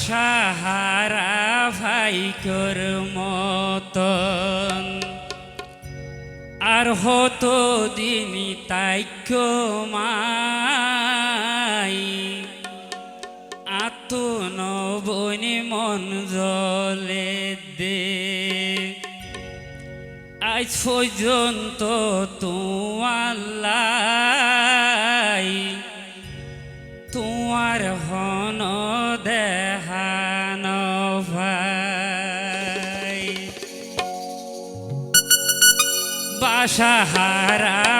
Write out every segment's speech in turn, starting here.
বাসাহারা ভাইকর মতন। আর হতো দিনই তাইক্য মাই আতো নবনি মন জলে দে। আজ পর্যন্ত তোমার তোমার হন দেহান বাসাহারা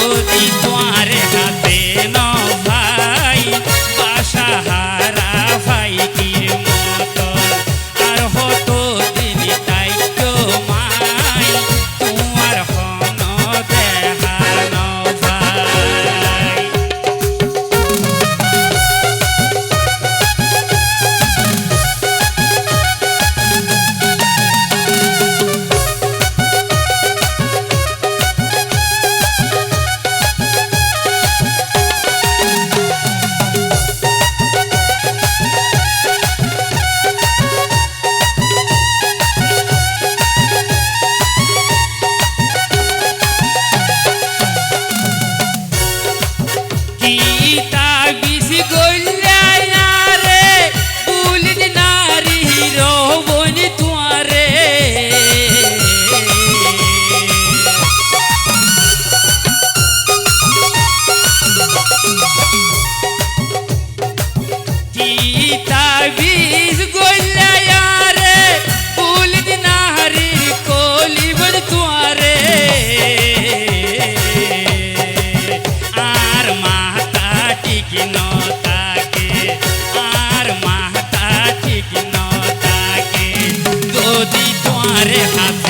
তো Yeah, I'm